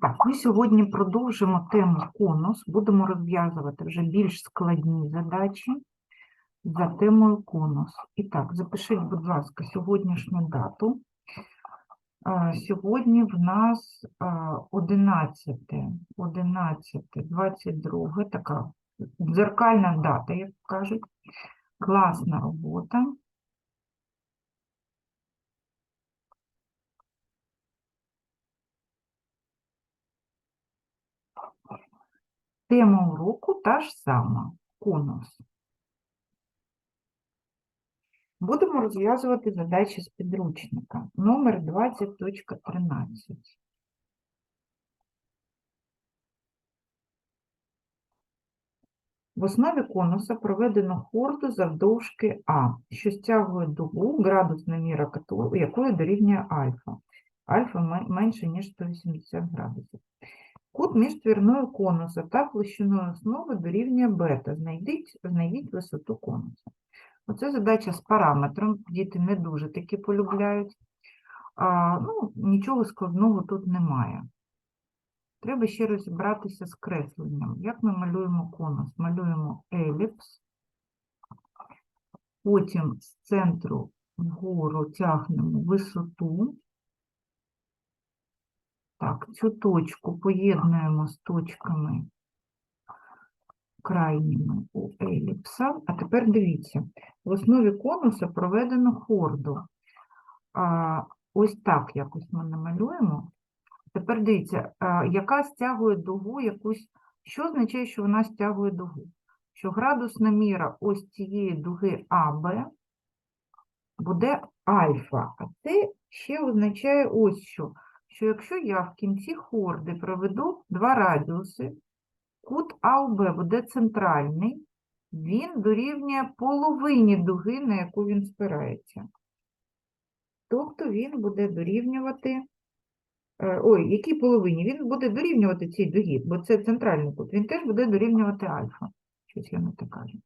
Так, ми сьогодні продовжимо тему конус. Будемо розв'язувати вже більш складні задачі за темою конус. І так, запишіть, будь ласка, сьогоднішню дату. Сьогодні в нас 11, 11, 22, така дзеркальна дата, як кажуть. Класна робота. Тема уроку та ж сама конус. Будемо розв'язувати задачі з підручника. Номер 20.13. В основі конуса проведено хорду завдовжки А, що стягує дугу, градусна міра якої дорівнює альфа. Альфа менше, ніж 180 градусів. Кут між твірною конуса та площиною основи дорівнює бета. Знайдіть, знайдіть висоту конуса. Оце задача з параметром. Діти не дуже таки полюбляють. А, ну, нічого складного тут немає. Треба ще розібратися з кресленням. Як ми малюємо конус? Малюємо еліпс, потім з центру вгору тягнемо висоту. Так, цю точку поєднуємо з точками крайніми у еліпса. А тепер дивіться, в основі конуса проведено хорду. А, ось так якось ми намалюємо. Тепер дивіться, яка стягує дугу якусь. Що означає, що вона стягує дугу? Що градусна міра ось цієї дуги АБ буде альфа. А це ще означає ось що. Що якщо я в кінці хорди проведу два радіуси, кут АОБ буде центральний, він дорівнює половині дуги, на яку він спирається. Тобто він буде дорівнювати, е, ой, якій половині? Він буде дорівнювати цій дугі, бо це центральний кут, він теж буде дорівнювати альфа. Щось я не так кажу.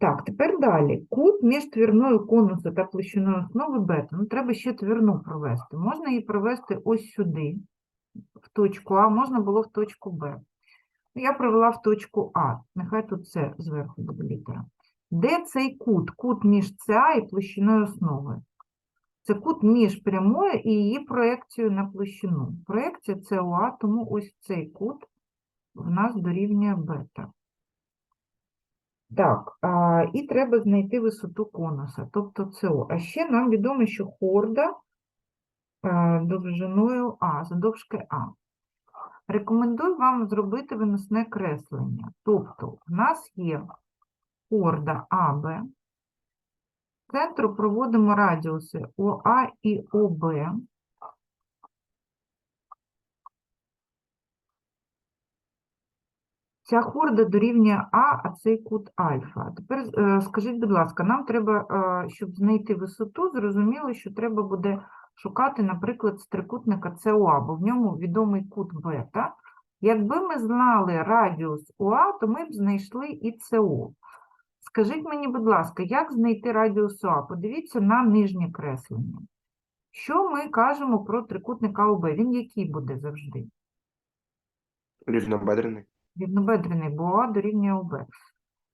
Так, тепер далі. Кут між твірною конусу та площиною основи бета. Ну, треба ще твірну провести. Можна її провести ось сюди, в точку А, можна було в точку Б. Ну, Я провела в точку А. Нехай тут це зверху буде літера. Де цей кут? Кут між ЦА і площиною основи. Це кут між прямою і її проекцією на площину. Проекція це ОА, тому ось цей кут в нас дорівнює бета. Так, а, і треба знайти висоту конуса, тобто СО. А ще нам відомо, що хорда а, довжиною А, задовжки А. Рекомендую вам зробити виносне креслення. Тобто, в нас є хорда АБ, центру проводимо радіуси ОА і ОБ. Ця хорда дорівнює А, а цей кут альфа. А Тепер е, скажіть, будь ласка, нам треба, е, щоб знайти висоту, зрозуміло, що треба буде шукати, наприклад, з трикутника СОА, бо в ньому відомий кут бета. Якби ми знали радіус ОА, то ми б знайшли і СО. Скажіть мені, будь ласка, як знайти радіус ОА? Подивіться на нижнє креслення. Що ми кажемо про трикутник АОБ? Він який буде завжди? Рівнобедрений. Рівнобедрений, бо ОА дорівнює ОБ.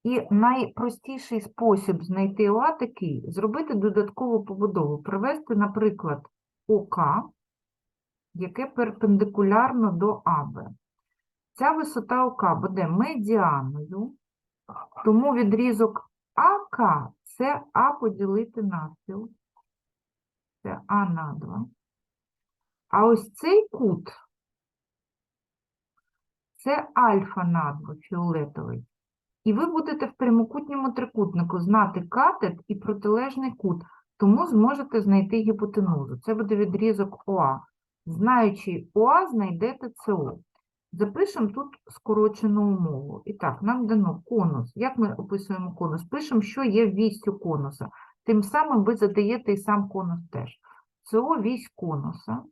І найпростіший спосіб знайти ОА такий – зробити додаткову побудову, провести, наприклад, ОК, яке перпендикулярно до АБ. Ця висота ОК буде медіаною, тому відрізок АК – це А поділити навпіл. Це А на 2. А ось цей кут це альфа на 2 фіолетовий. І ви будете в прямокутньому трикутнику знати катет і протилежний кут, тому зможете знайти гіпотенузу. Це буде відрізок ОА. Знаючи ОА, знайдете СО. Запишемо тут скорочену умову. І так, нам дано конус. Як ми описуємо конус? Пишемо, що є вістю конуса. Тим самим ви задаєте і сам конус теж. СО вісь конуса.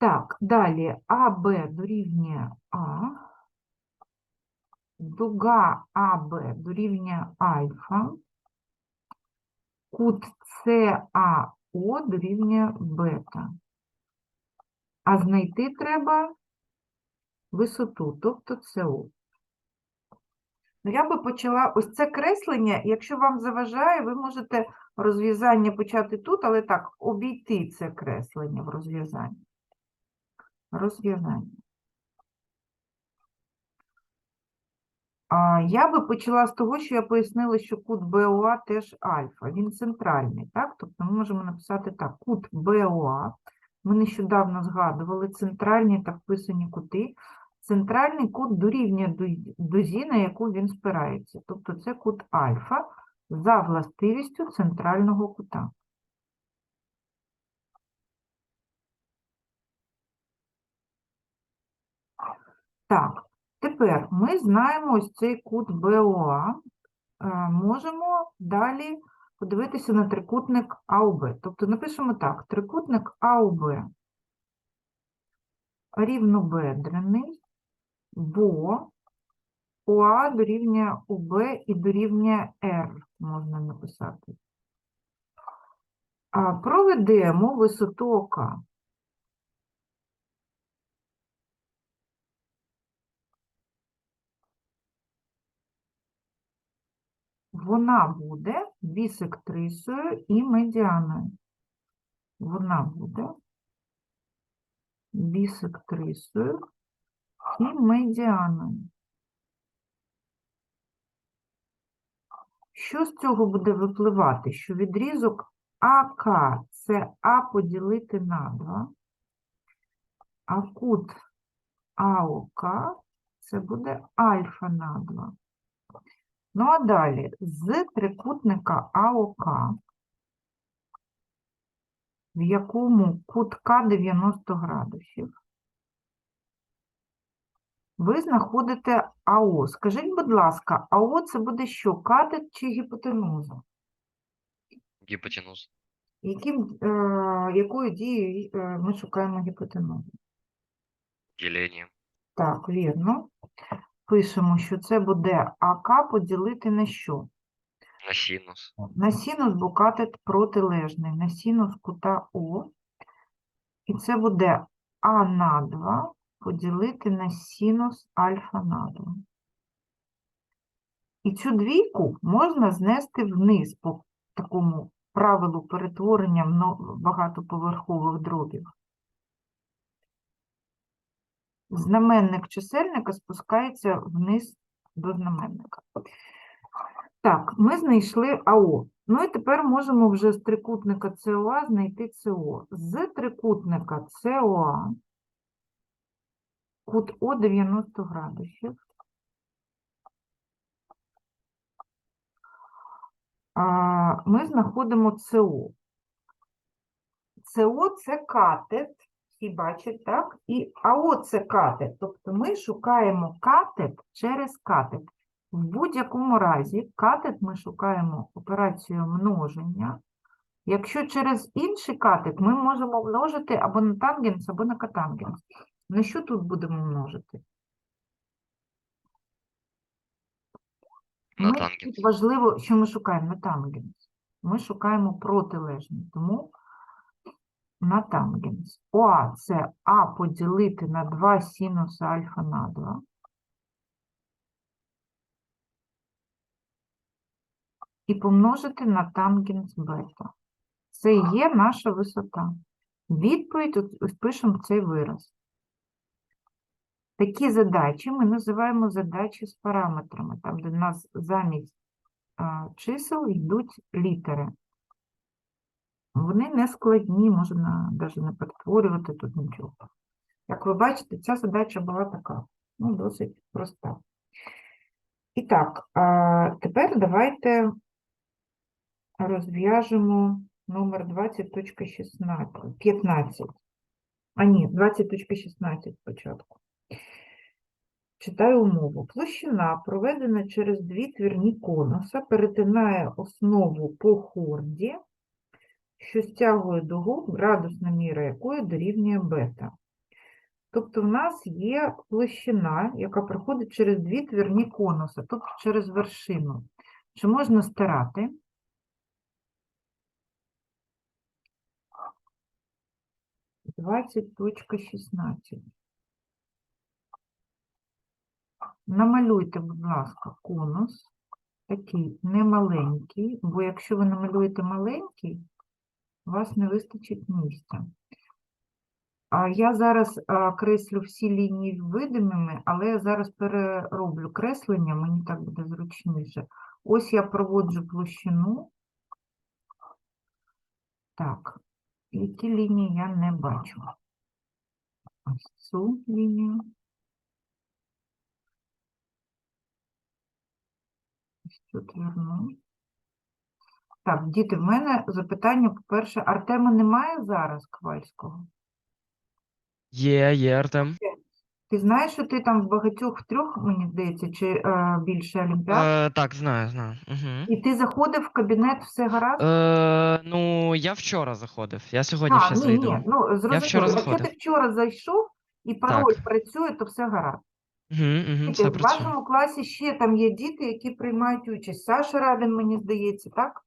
Так, далі АБ дорівнює А, дуга АБ дорівнює альфа, кут СА О дорівнює бета. А знайти треба висоту, тобто СО. Ну, я би почала ось це креслення, якщо вам заважає, ви можете розв'язання почати тут, але так, обійти це креслення в розв'язанні. Розв'язання. Я би почала з того, що я пояснила, що кут БОА теж альфа, він центральний, так? Тобто ми можемо написати так, кут БОА, ми нещодавно згадували центральні та вписані кути, центральний кут дорівнює дузі, на яку він спирається. Тобто це кут альфа за властивістю центрального кута. Так, тепер ми знаємо ось цей кут БОА. Е, Можемо далі подивитися на трикутник АОБ. Тобто напишемо так: трикутник АОБ рівнобедрений, бо ОА дорівнює ОБ і дорівнює R можна написати. Проведемо висоту ОК. Вона буде бісектрисою і медіаною. Вона буде бісектрисою і медіаною. Що з цього буде випливати? Що відрізок АК це А поділити на 2, а кут АОК це буде альфа на 2. Ну а далі з трикутника АОК, в якому кут К 90 градусів, ви знаходите АО. Скажіть, будь ласка, АО це буде що, катет чи гіпотенуза? Гипотенуза. Яким, е, якою дією е, ми шукаємо гіпотенузу? Деление. Так, вірно. Пишемо, що це буде АК поділити на що? На синус. На синус, бо катет протилежний, на синус кута О. І це буде А на 2 поділити на синус альфа на 2. І цю двійку можна знести вниз по такому правилу перетворення багатоповерхових дробів. Знаменник чисельника спускається вниз до знаменника. Так, ми знайшли АО. Ну і тепер можемо вже з трикутника СОА знайти СО. З трикутника СОА кут О 90 градусів. Ми знаходимо СО. СО – це катет, всі бачать, так? І АО – це катет. Тобто ми шукаємо катет через катет. В будь-якому разі катет ми шукаємо операцією множення. Якщо через інший катет ми можемо множити або на тангенс, або на катангенс. На що тут будемо множити? На Ми, тангенс. тут важливо, що ми шукаємо на тангенс. Ми шукаємо протилежний, тому на тангенс. ОА – це А поділити на 2 синус альфа на 2. І помножити на тангенс бета. Це є наша висота. Відповідь от- ось пишемо цей вираз. Такі задачі ми називаємо задачі з параметрами, там, де в нас замість а, чисел йдуть літери. Вони не складні, можна навіть не перетворювати тут нічого. Як ви бачите, ця задача була така, ну, досить проста. І так, а, тепер давайте розв'яжемо номер 20.16, 15. А ні, 20.16 спочатку. Читаю умову. Площина, проведена через дві твірні конуса, перетинає основу по хорді, що стягує дугу, градусна міра якої дорівнює бета. Тобто в нас є площина, яка проходить через дві твірні конуси, тобто через вершину. Чи можна стирати? 20.16. Намалюйте, будь ласка, конус такий немаленький, бо якщо ви намалюєте маленький, у вас не вистачить місця. Я зараз креслю всі лінії видимими, але я зараз перероблю креслення, мені так буде зручніше. Ось я проводжу площину. Так, і ті лінії я не бачу. Ось цю лінію. Ось цю твірну. Так, діти, в мене запитання, по-перше, Артема немає зараз Ковальського? Є, є, Артем. Ти знаєш, що ти там в багатьох трьох, мені здається, чи е, більше олімпіад? Е, так, знаю, знаю. Угу. І ти заходив в кабінет, все гаразд? Е, ну, я вчора заходив. Я сьогодні а, ще ні, зайду. ні, ну зрозуміло. вчора Якщо заходив. ти вчора зайшов і пароль Так. працює, то все гаразд. Угу, угу, Діти, все в працює. вашому класі ще там є діти, які приймають участь. Саша Радин, мені здається, так?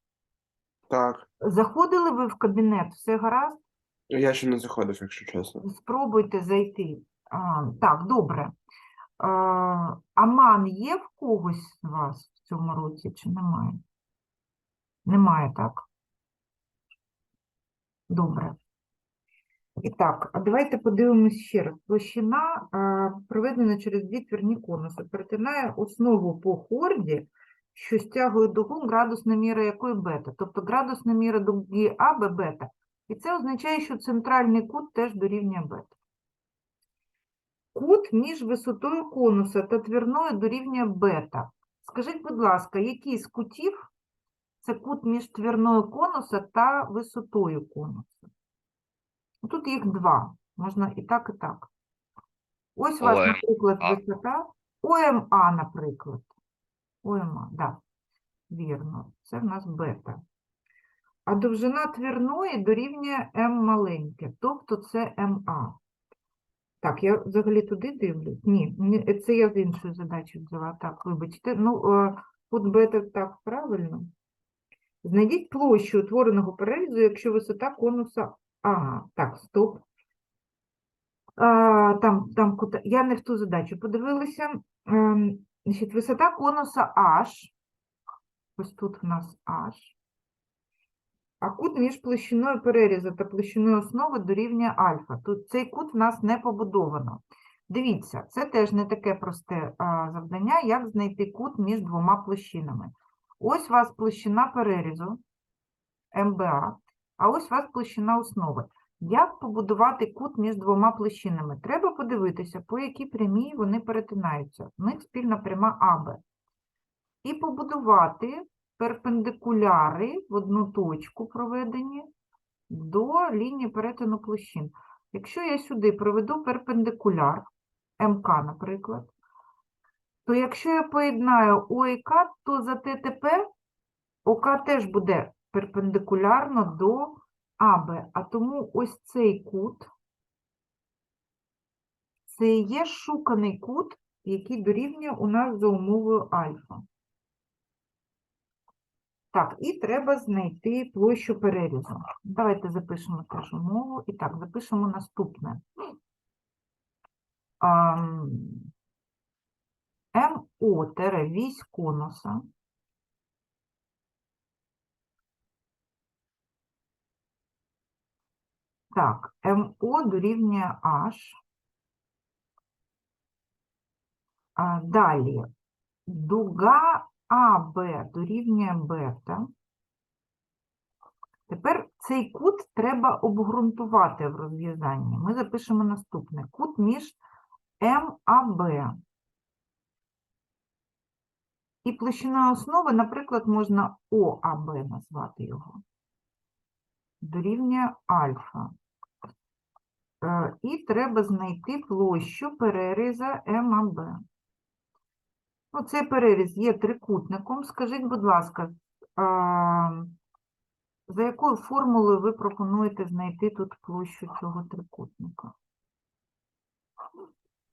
Так, Заходили ви в кабінет, все гаразд? я ще не заходив, якщо чесно. Спробуйте зайти. А, так, добре. А, Аман є в когось з вас в цьому році чи немає? Немає, так? Добре. І так, а давайте подивимось ще раз. Площина, а, проведена через дві твірні конуси, перетинає основу по хорді, що стягує дугу, градусна міра якої бета. Тобто градусна міра дуги А, Б, бета. І це означає, що центральний кут теж дорівнює бета. Кут між висотою конуса та твірною дорівнює бета. Скажіть, будь ласка, який з кутів це кут між твірною конуса та висотою конуса? Ну, Тут їх два. Можна і так, і так. Ось у вас, наприклад, висота. ОМА, наприклад. ОМА, так. Вірно. Це в нас бета. А довжина твірної дорівнює М маленьке, тобто це МА. Так, я взагалі туди дивлюсь. Ні, це я з іншої задачі взяла. Так, вибачте. Ну, е, тут бета так правильно. Знайдіть площу утвореного перерізу, якщо висота конуса. Ага, так, стоп. А, там, там, я не в ту задачу подивилася. Значить, висота конуса H. Ось тут в нас H. А кут між площиною перерізу та площиною основи дорівнює альфа. Тут цей кут в нас не побудовано. Дивіться, це теж не таке просте завдання, як знайти кут між двома площинами. Ось у вас площина перерізу МБА, а ось у вас площина основи. Як побудувати кут між двома площинами? Треба подивитися, по якій прямій вони перетинаються. В них спільна пряма АБ. І побудувати перпендикуляри в одну точку проведені до лінії перетину площин. Якщо я сюди проведу перпендикуляр, МК, наприклад, то якщо я поєднаю О і К, то за ТТП ОК теж буде перпендикулярно до АБ. А тому ось цей кут, це є шуканий кут, який дорівнює у нас за умовою альфа. Так, і треба знайти площу перерізу. Давайте запишемо теж умову. І так, запишемо наступне. МО вісь конуса. Так, МО дорівнює H. А, далі. Дуга АБ дорівнює бета. Тепер цей кут треба обґрунтувати в розв'язанні. Ми запишемо наступне. Кут між МАБ. І площиною основи, наприклад, можна ОАБ назвати його. Дорівнює альфа. Е, І треба знайти площу переріза МАБ. Ну, цей переріз є трикутником. Скажіть, будь ласка, за якою формулою ви пропонуєте знайти тут площу цього трикутника?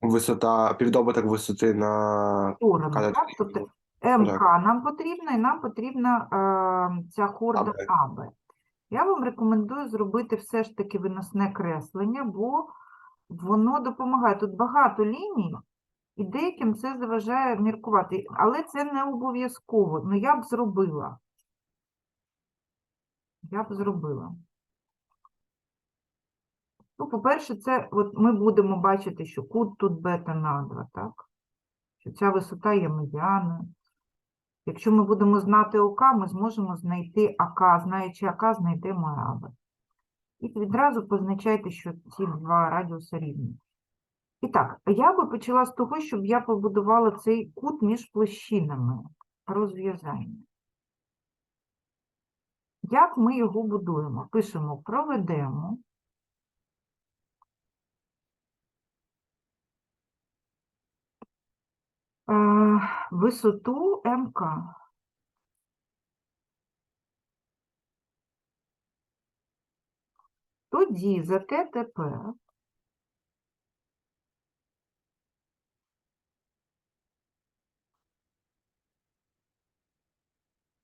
Висота, півдобуток висоти на квадрат. так? Тобто МК нам потрібна, і нам потрібна а, ця хорда АБ. Я вам рекомендую зробити все ж таки виносне креслення, бо воно допомагає. Тут багато ліній, і деяким це заважає міркувати. Але це не обов'язково. Ну, я б зробила. Я б зробила. Ну, по-перше, це от ми будемо бачити, що кут тут бета на 2, так? Що ця висота є медіаною. Якщо ми будемо знати ОК, ми зможемо знайти АК. Знаючи АК, знайдемо АБ. І відразу позначайте, що ці два радіуси рівні. І так, я би почала з того, щоб я побудувала цей кут між площинами розв'язання. Як ми його будуємо? Пишемо проведемо. е, Висоту МК. Тоді за ТТП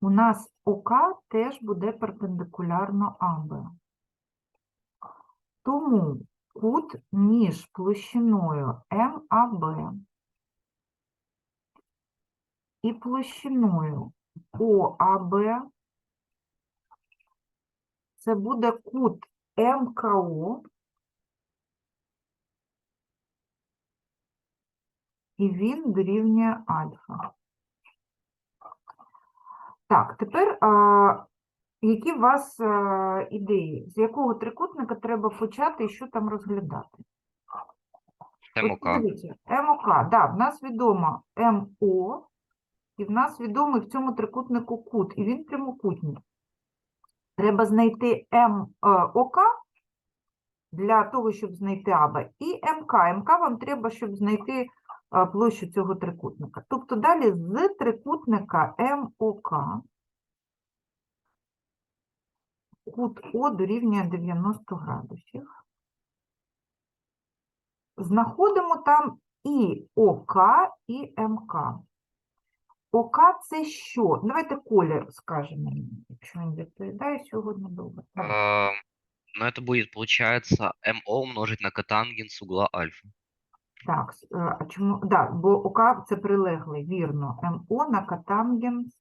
у нас ОК теж буде перпендикулярно АБ. Тому кут між площиною МАБ і площиною ОАБ це буде кут МКО і він дорівнює альфа. Так, тепер а, які у вас а, ідеї? З якого трикутника треба почати і що там розглядати? МОК. МОК, да, в нас відомо МО, і в нас відомий в цьому трикутнику кут, і він прямокутний. Треба знайти МОК для того, щоб знайти АБ, і МК. МК вам треба, щоб знайти а, площу цього трикутника. Тобто далі з трикутника МОК кут О дорівнює 90 градусів. Знаходимо там і ОК, і МК. ОК це що? Давайте колір скаже мені, якщо він відповідає сьогодні добре. Э, Ну, это будет, получается, МО умножить на котангенс угла альфа. Так, с- е, а чому? Да, бо ОК це прилеглий, вірно. МО на катангенс.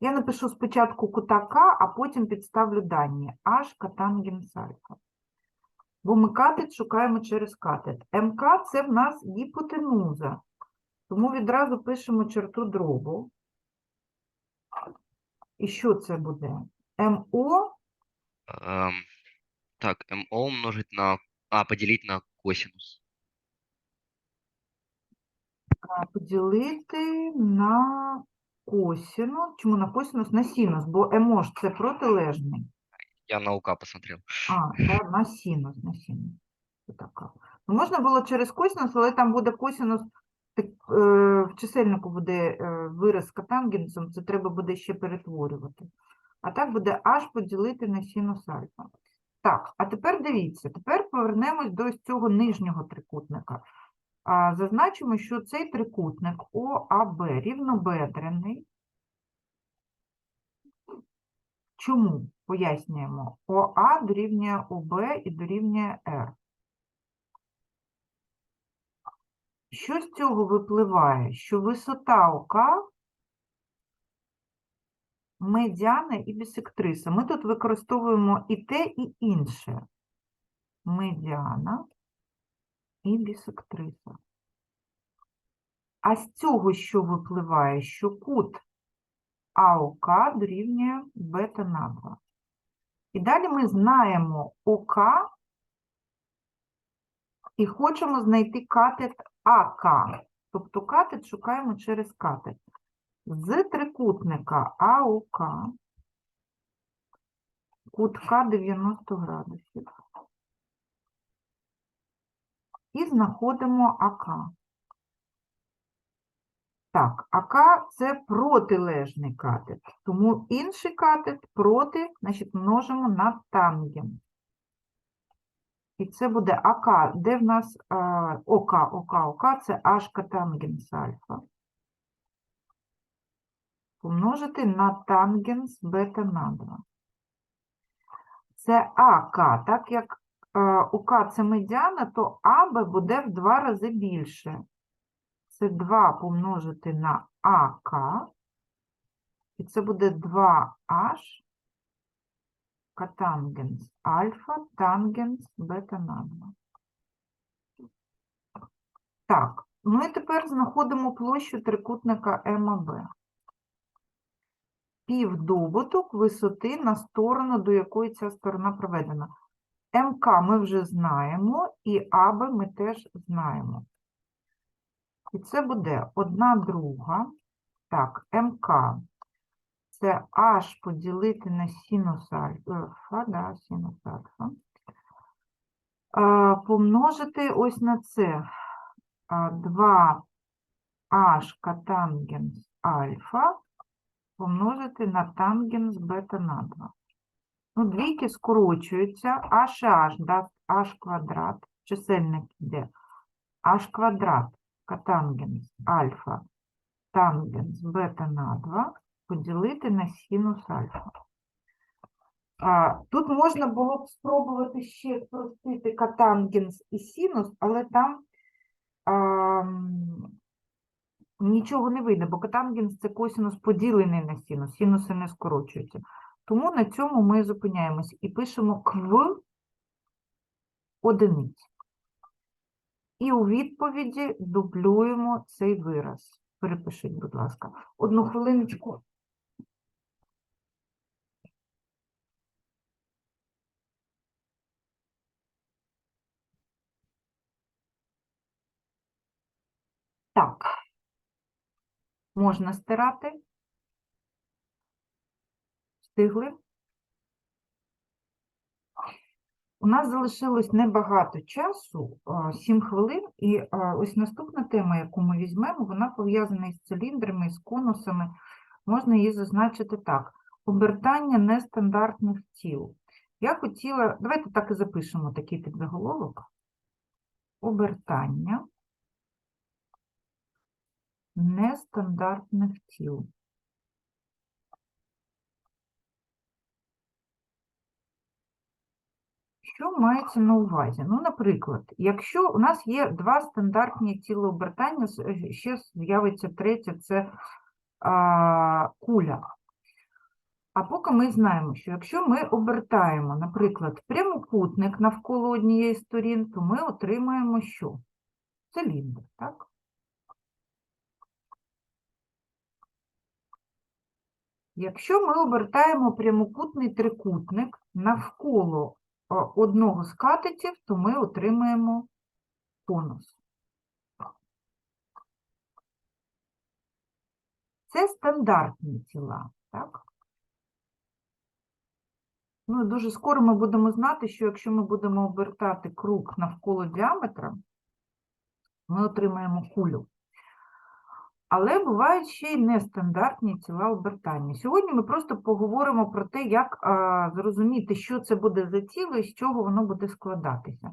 Я напишу спочатку кута К, а потім підставлю дані. H катангенс альфа. Бо ми катет шукаємо через катет. МК це в нас гіпотенуза. Тому відразу пишемо черту дробу. І що це буде? МО Эм, так, МО умножить на... А, поделить на косинус. поділити на косинус. Чому на косинус? На синус, бо МО ж це протилежний. Я на УК посмотрел. А, да, на синус, на синус. Отака. Ну, можна було через косинус, але там буде косинус, так, е, в чисельнику буде е, вираз з це треба буде ще перетворювати. А так буде аж поділити на синус альфа. Так, а тепер дивіться, тепер повернемось до цього нижнього трикутника. Зазначимо, що цей трикутник ОАБ рівнобедрений. Чому? Пояснюємо. ОА дорівнює ОБ і дорівнює Р. Що з цього випливає? Що висота ОК медіана і бісектриса. Ми тут використовуємо і те, і інше. Медіана і бісектриса. А з цього що випливає? Що кут АОК дорівнює бета на 2. І далі ми знаємо ОК і хочемо знайти катет АК. Тобто катет шукаємо через катет. З трикутника АОК кут К 90 градусів. І знаходимо АК. Так, АК це протилежний катет, тому інший катет проти, значить, множимо на тангенс. І це буде АК, де в нас е, ОК, ОК, ОК, це H катангенс альфа. Помножити на тангенс бета на 2. це АК. Так як е, УК це медіана, то АБ буде в два рази більше. Це 2 помножити на АК. І це буде 2H катангенс альфа, тангенс бета на 2. Так, ну і тепер знаходимо площу трикутника МАБ. Півдобуток висоти на сторону, до якої ця сторона проведена. МК ми вже знаємо, і АБ ми теж знаємо. І це буде одна друга. Так, МК. Це H поділити на синус альфа, да, синус альфа. Помножити ось на це. 2H катангенс альфа помножити на тангенс бета на 2. Ну, двійки скорочуються, h і h дасть h квадрат, чисельник йде h квадрат катангенс альфа тангенс бета на 2 поділити на синус альфа. А, тут можна було б спробувати ще спростити катангенс і синус, але там а, нічого не вийде, бо катангенс це косинус поділений на синус, синуси не скорочуються. Тому на цьому ми зупиняємось і пишемо кв одиниць. І у відповіді дублюємо цей вираз. Перепишіть, будь ласка. Одну хвилиночку. Так. Можна стирати. Встигли? У нас залишилось небагато часу, 7 хвилин, і ось наступна тема, яку ми візьмемо, вона пов'язана із циліндрами, з конусами. Можна її зазначити так: обертання нестандартних тіл. Я хотіла, давайте так і запишемо такий підзаголовок. Обертання нестандартних тіл. Що мається на увазі? Ну, наприклад, якщо у нас є два стандартні тілообертання, е, ще з'явиться третє, це а, куля. А поки ми знаємо, що якщо ми обертаємо, наприклад, прямокутник навколо однієї сторін, то ми отримаємо що? Циліндр, так? Якщо ми обертаємо прямокутний трикутник навколо одного з катетів, то ми отримаємо конус. Це стандартні тіла, так? Ну, дуже скоро ми будемо знати, що якщо ми будемо обертати круг навколо діаметра, ми отримаємо кулю. Але бувають ще й нестандартні тіла обертання. Сьогодні ми просто поговоримо про те, як а, зрозуміти, що це буде за тіло і з чого воно буде складатися.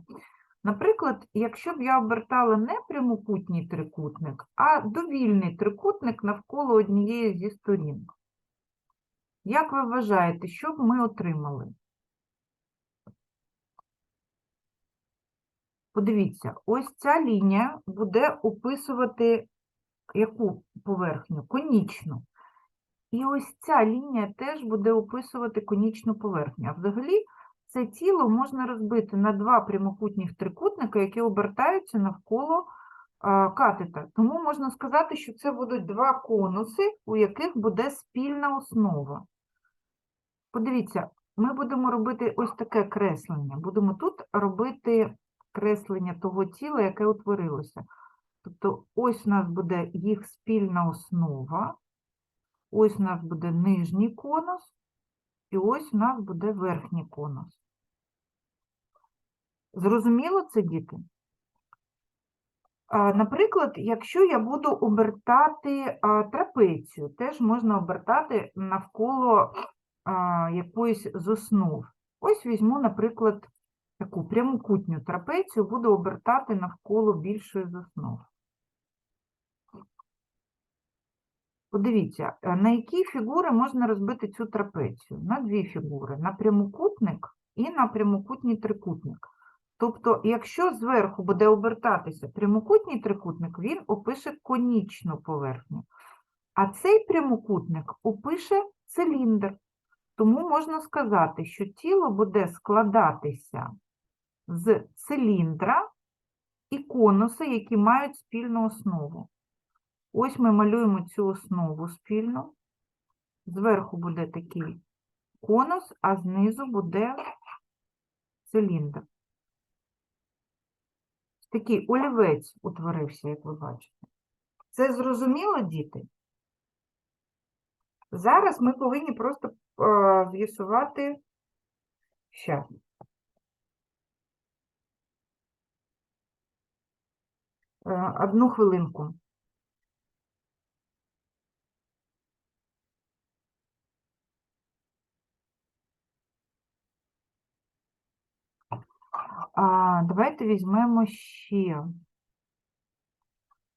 Наприклад, якщо б я обертала не прямокутній трикутник, а довільний трикутник навколо однієї зі сторін. Як ви вважаєте, що б ми отримали? Подивіться, ось ця лінія буде описувати яку поверхню? Конічну. І ось ця лінія теж буде описувати конічну поверхню. А взагалі це тіло можна розбити на два прямокутних трикутника, які обертаються навколо катета. Тому можна сказати, що це будуть два конуси, у яких буде спільна основа. Подивіться, ми будемо робити ось таке креслення. Будемо тут робити креслення того тіла, яке утворилося. Тобто ось у нас буде їх спільна основа, ось у нас буде нижній конус, і ось у нас буде верхній конус. Зрозуміло це, діти? Наприклад, якщо я буду обертати трапецію, теж можна обертати навколо якоїсь з основ. Ось візьму, наприклад, таку прямокутню трапецію, буду обертати навколо більшої з основ. Подивіться, е, на які фігури можна розбити цю трапецію? На дві фігури. На прямокутник і на прямокутній трикутник. Тобто, якщо зверху буде обертатися прямокутній трикутник, він опише конічну поверхню. А цей прямокутник опише циліндр. Тому можна сказати, що тіло буде складатися з циліндра і конуси, які мають спільну основу. Ось ми малюємо цю основу спільну. Зверху буде такий конус, а знизу буде циліндр. Такий олівець утворився, як ви бачите. Це зрозуміло, діти? Зараз ми повинні просто е, з'ясувати ще. Е, Одну хвилинку. А, давайте візьмемо ще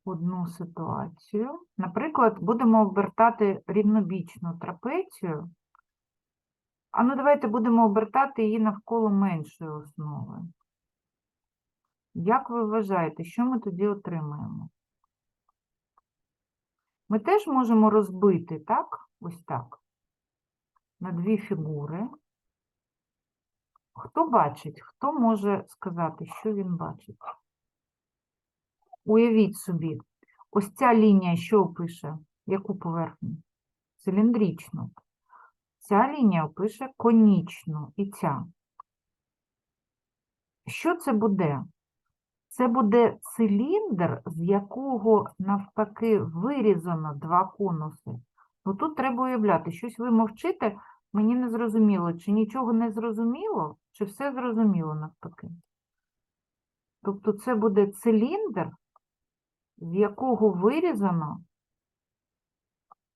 одну ситуацію. Наприклад, будемо обертати рівнобічну трапецію. А ну давайте будемо обертати її навколо меншої основи. Як ви вважаєте, що ми тоді отримаємо? Ми теж можемо розбити, так? Ось так. На дві фігури. Хто бачить? Хто може сказати, що він бачить? Уявіть собі, ось ця лінія що опише? Яку поверхню? Циліндричну. Ця лінія опише конічну і ця. Що це буде? Це буде циліндр, з якого навпаки вирізано два конуси. Ну тут треба уявляти, щось ви мовчите, мені не зрозуміло, чи нічого не зрозуміло, чи все зрозуміло навпаки. Тобто це буде циліндр, з якого вирізано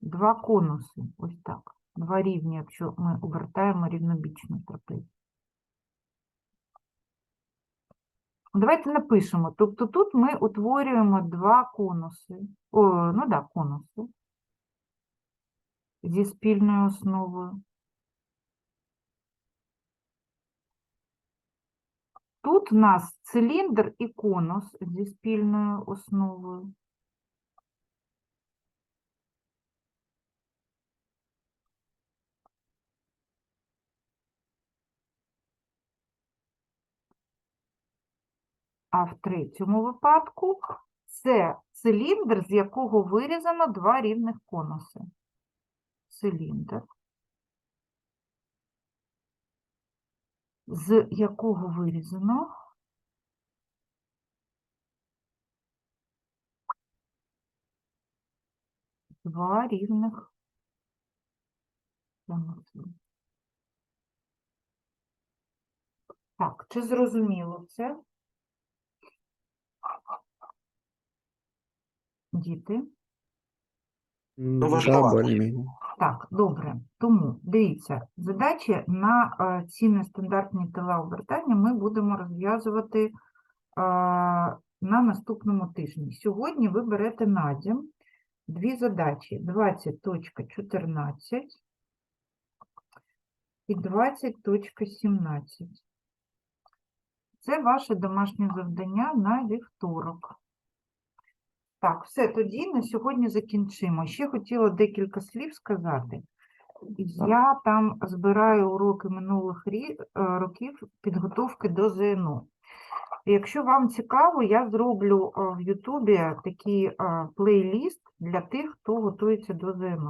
два конуси. Ось так. Два рівні, якщо ми обертаємо рівнобічну трапецію. Давайте напишемо. Тобто тут ми утворюємо два конуси. О, ну да, конуси зі спільною основою. Тут в нас циліндр і конус зі спільною основою. А в третьому випадку це циліндр, з якого вирізано два рівних конуси. Циліндр, з якого вирізано два рівних. Так, чи зрозуміло це? Діти? Ну, важковато. Так, добре. Тому дивіться, задачі на е, ці нестандартні тела обертання ми будемо розв'язувати е, на наступному тижні. Сьогодні ви берете на дім дві задачі: 20.14 і 20.17. Це ваше домашнє завдання на вівторок. Так, все, тоді на сьогодні закінчимо. Ще хотіла декілька слів сказати. Я там збираю уроки минулих е, років підготовки до ЗНО. Якщо вам цікаво, я зроблю е, в Ютубі такий е, плейліст для тих, хто готується до ЗНО.